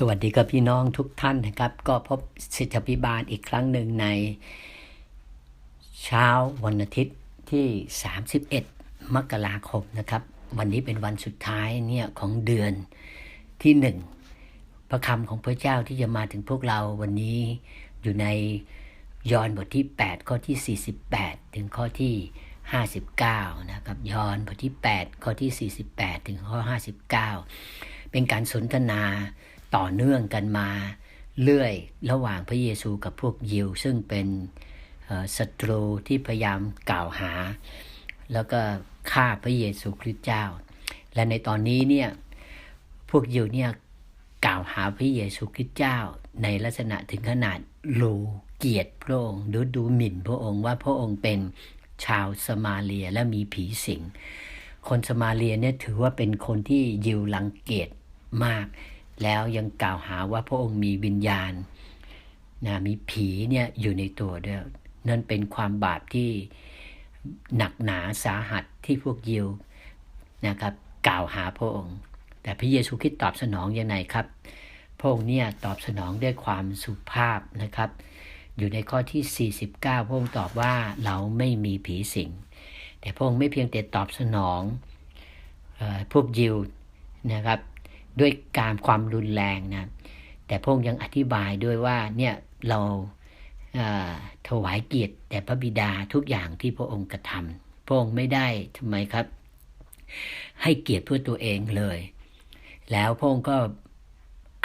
สวัสดีกับพี่น้องทุกท่านนะครับ ก็พบสิทธพิบาลอีกครั้งหนึ่งในเช้าวันอาทิตย์ที่ 31 มกราคมนะครับ วันนี้เป็นวันสุดท้ายเนี่ยของเดือนที่หนึ่งพระคำของพระเจ้าที่จะมาถึงพวกเราวันนี้อยู่ในยอห์นบทที่ 8 ข้อที่ 48 ถึงข้อที่ 59 นะครับยอห์นบทที่ 8 ข้อที่ 48 ถึงข้อ 59 เป็นการสนทนา ต่อเนื่องกันมาเรื่อยระหว่างพระเยซูกับพวกยิว ซึ่งเป็นศัตรูที่พยายามกล่าวหา แล้วก็ฆ่าพระเยซูคริสต์เจ้า และในตอนนี้เนี่ยพวกยิวเนี่ยกล่าวหาพระเยซูคริสต์เจ้า ในลักษณะถึงขนาดโลเกียรติพระองค์ดูดูหมิ่นพระองค์ว่าพระองค์เป็นชาวสมาเลียและมีผีสิง คนสมาเลียเนี่ยถือว่าเป็นคนที่ยิวลังเกียจมาก แล้วยังกล่าวหาว่าพระองค์มีวิญญาณนะมีผีเนี่ยอยู่ในตัวด้วยนั่นเป็นความบาปที่หนักหนาสาหัสที่พวกยิวนะครับ กล่าวหาพระองค์ แต่พระเยซูคริสต์ตอบสนองยังไงครับ พระองค์เนี่ยตอบสนองด้วยความสุภาพนะครับ อยู่ในข้อที่ 49 พระองค์ตอบว่าเราไม่มีผีสิงแต่พระองค์ไม่เพียงแต่ตอบสนองพวกยิวนะครับ ด้วยการความรุนแรงนะแต่พระองค์ยังอธิบายด้วยว่าเนี่ยเราถวายเกียรติแต่พระบิดาทุกอย่างที่พระองค์กระทำพระองค์ไม่ได้ทำไมครับ ให้เกียรติเพื่อตัวเองเลย แล้วพระองค์ก็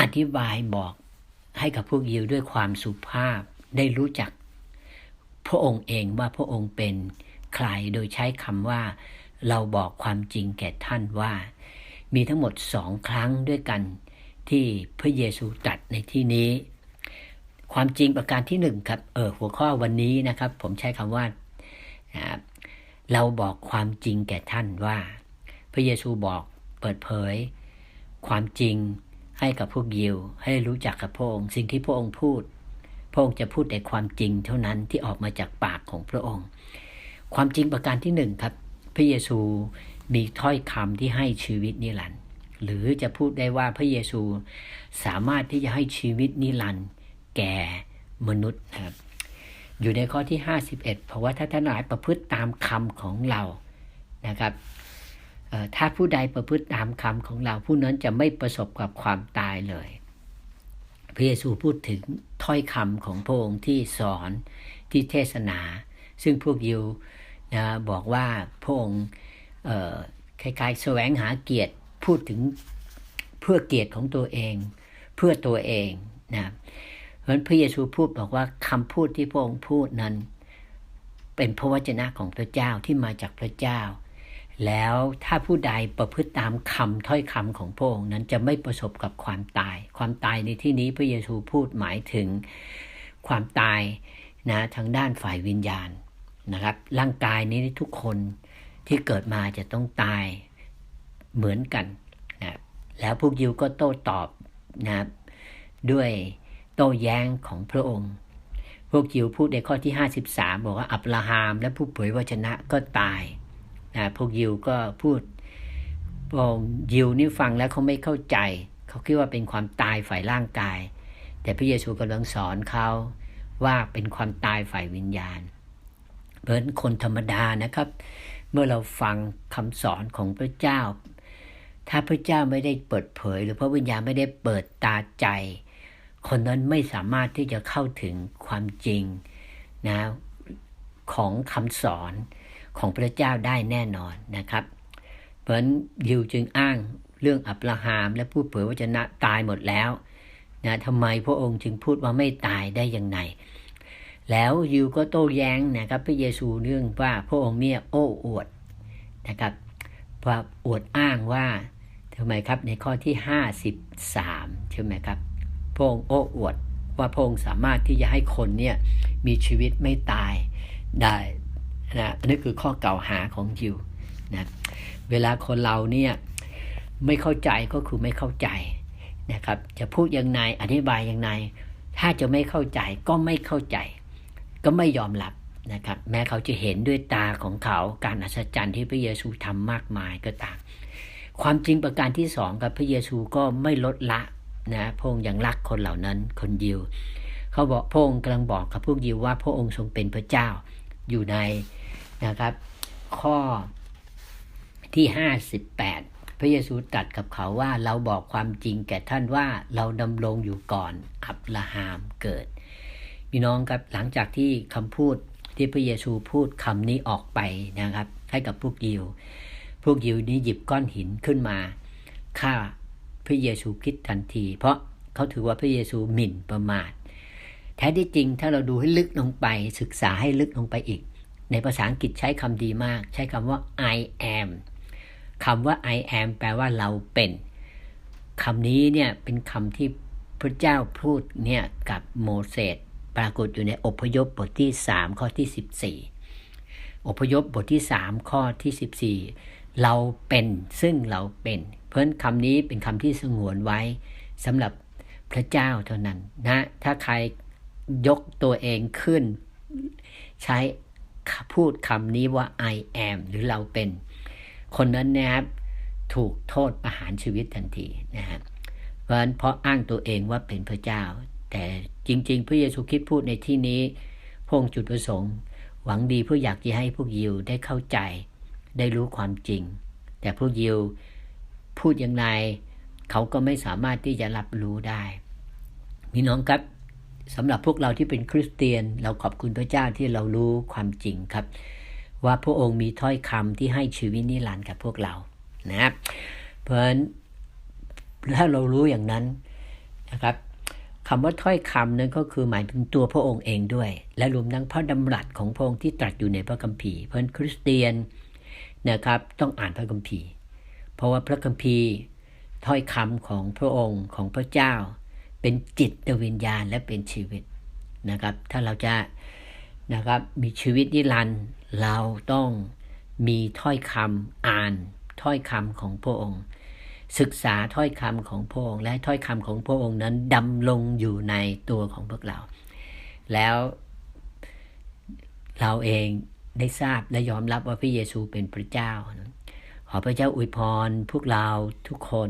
อธิบายบอกให้กับพวกยิวด้วยความสุภาพได้รู้จัก พระองค์เองว่าพระองค์เป็นใครโดยใช้คำว่า เราบอกความจริงแก่ท่านว่า มีทั้งหมดสองครั้งด้วยกัน ที่พระเยซูตรัสในที่นี้ ความจริงประการที่หนึ่งครับเออหัวข้อวันนี้นะครับ ผมใช้คำว่าเราบอกความจริงแก่ท่านว่า พระเยซูบอกเปิดเผย ความจริงให้กับพวกยิว ให้รู้จักกับพระองค์ สิ่งที่พระองค์พูด พระองค์จะพูดแต่ความจริงเท่านั้นที่ออกมาจากปากของพระองค์ ความจริงประการที่หนึ่งครับ พระเยซู มีถ้อยคำที่ให้ชีวิตนิรันดร์หรือจะพูดได้ว่าพระเยซูสามารถที่จะให้ชีวิตนิรันดร์แก่มนุษย์ครับอยู่ในข้อที่ 51 เพราะว่าถ้าท่านหลายประพฤติตามคำของเรานะครับถ้าผู้ใดประพฤติตามคำของเรา ผู้นั้นจะไม่ประสบกับความตายเลย พระเยซูพูดถึงถ้อยคำของพระองค์ที่สอนที่เทศนา ซึ่งพวกยิวนะบอกว่าพระองค์ คล้ายๆแสวงหาเกียรติพูดถึงเพื่อเกียรติของตัวเอง เพื่อตัวเองนะเพราะพระเยซูพูดบอกว่าคำพูดที่พระองค์พูดนั้น เป็นพระวจนะของพระเจ้าที่มาจากพระเจ้า แล้วถ้าผู้ใดประพฤติตามคำถ้อยคำของพระองค์นั้นจะไม่ประสบกับความตาย ความตายในที่นี้พระเยซูพูดหมายถึงความตายนะทางด้านฝ่ายวิญญาณนะครับ ร่างกายนี้ทุกคน ที่เกิดมาจะต้องตายเหมือนกันนะแล้วพวกยิวก็โต้ตอบนะด้วยโต้แย้งของพระองค์ พวกยิวพูดในข้อที่ 53 บอกว่าอับราฮัมและผู้เผยวจนะก็ตายนะพวกยิวก็พูดพวกยิวนี่ฟังแล้วเขาไม่เข้าใจ เขาคิดว่าเป็นความตายฝ่ายร่างกาย แต่พระเยซูกำลังสอนเขาว่าเป็นความตายฝ่ายวิญญาณเหมือนคนธรรมดานะครับ เมื่อเราฟังคำสอนของพระเจ้า ถ้าพระเจ้าไม่ได้เปิดเผย หรือพระวิญญาณไม่ได้เปิดตาใจ คนนั้นไม่สามารถที่จะเข้าถึงความจริงนะของคำสอนของพระเจ้าได้แน่นอนนะครับ เพราะนั้นยิวจึงอ้างเรื่องอับราฮัมและผู้เผยวจนะตายหมดแล้วนะทำไมพระองค์จึงพูดว่าไม่ตายได้อย่างไร แล้วยูก็โต้แย้งนะครับพระเยซูเรื่องว่าพระองค์เนี่ยโอ้อวดนะครับว่าอวดอ้างว่าทำไมครับในข้อที่ 53 ใช่ไหมครับพระองค์โอ้อวดว่าพระองค์สามารถที่จะให้คนเนี่ยมีชีวิตไม่ตายได้นะนี่คือข้อกล่าวหาของยิวนะเวลาคนเราเนี่ยไม่เข้าใจก็คือไม่เข้าใจนะครับจะพูดยังไงอธิบายยังไงถ้าจะไม่เข้าใจก็ไม่เข้าใจ ก็ไม่ยอมรับนะครับ แม้เขาจะเห็นด้วยตาของเขาการอัศจรรย์ที่พระเยซูทำมากมายก็ตาม ความจริงประการที่สองกับพระเยซูก็ไม่ลดละนะพระองค์ยังรักคนเหล่านั้นคนยิว เขาบอกพระองค์กำลังบอกกับพวกยิวว่าพระองค์ทรงเป็นพระเจ้าอยู่ในนะครับ ข้อที่ 58 พระเยซูตรัสกับเขาว่าเราบอกความจริงแก่ท่านว่าเราดำรงอยู่ก่อนอับราฮัมเกิด พี่น้องครับหลังจากที่คำพูดที่พระเยซูพูดคำนี้ออกไปนะครับ ให้กับพวกยิว พวกยิวนี้หยิบก้อนหินขึ้นมาฆ่าพระเยซูคริสต์ทันที เพราะเขาถือว่าพระเยซูหมิ่นประมาท แท้ที่จริงถ้าเราดูให้ลึกลงไปศึกษาให้ลึกลงไปอีก ในภาษาอังกฤษใช้คำดีมาก ใช้คำว่า I am คำว่า I am แปลว่าเราเป็นคำนี้เนี่ยเป็นคำที่พระเจ้าพูดเนี่ยกับโมเสส ปรากฏอยู่ในอพยพบทที่ 3 ข้อที่ 14 อพยพบทที่ 3 ข้อที่ 14 เราเป็นซึ่งเราเป็น เพราะคำนี้เป็นคำที่สงวนไว้สำหรับพระเจ้าเท่านั้นนะถ้าใครยกตัวเองขึ้น ใช้พูดคำนี้ว่า I am หรือเราเป็น คนนั้นนะครับถูกโทษประหารชีวิตทันทีนะฮะเพราะเพราะอ้างตัวเองว่าเป็นพระเจ้า แต่จริง ๆ พระเยซูคริสต์พูดในที่นี้พงจุดประสงค์ หวังดีเพื่ออยากจะให้พวกยิวได้เข้าใจ ได้รู้ความจริง แต่พวกยิวพูดอย่างไรเขาก็ไม่สามารถที่จะรับรู้ได้พี่น้องครับสำหรับพวกเราที่เป็นคริสเตียน เราขอบคุณพระเจ้าที่เรารู้ความจริงครับ ว่าพระองค์มีถ้อยคำที่ให้ชีวิตนิรันดร์กับพวกเรานะครับเพราะฉะนั้นถ้าเรารู้อย่างนั้นนะครับ คำว่าถ้อยคำนั้นก็คือหมายถึงตัวพระองค์เองด้วย และรวมทั้งพระดำรัสของพระองค์ที่ตรัสอยู่ในพระคัมภีร์ เพราะฉะนั้นคริสเตียนนะครับต้องอ่านพระคัมภีร์ เพราะว่าพระคัมภีร์ ถ้อยคำของพระองค์ของพระเจ้า เป็นจิตวิญญาณและเป็นชีวิตนะครับ ถ้าเราจะนะครับมีชีวิตนิรันดร์เราต้องมีถ้อยคำอ่านถ้อยคำของพระองค์ ศึกษาถ้อยคำของพระองค์และถ้อยคำของพระองค์นั้นดำลงอยู่ในตัวของพวกเรา แล้วเราเองได้ทราบและยอมรับว่าพระเยซูเป็นพระเจ้า ขอพระเจ้าอวยพรพวกเราทุกคน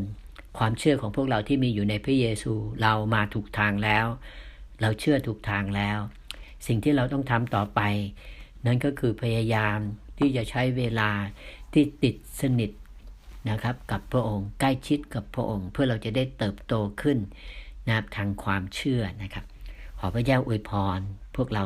ความเชื่อของพวกเราที่มีอยู่ในพระเยซูเรามาถูกทางแล้ว เราเชื่อถูกทางแล้ว สิ่งที่เราต้องทำต่อไป นั่นก็คือพยายามที่จะใช้เวลาที่ติดสนิท นะครับ กับพระองค์ใกล้ชิดกับพระองค์ เพื่อเราจะได้เติบโตขึ้นนะครับทางความเชื่อนะครับ ขอพระเจ้าอวยพรพวกเรา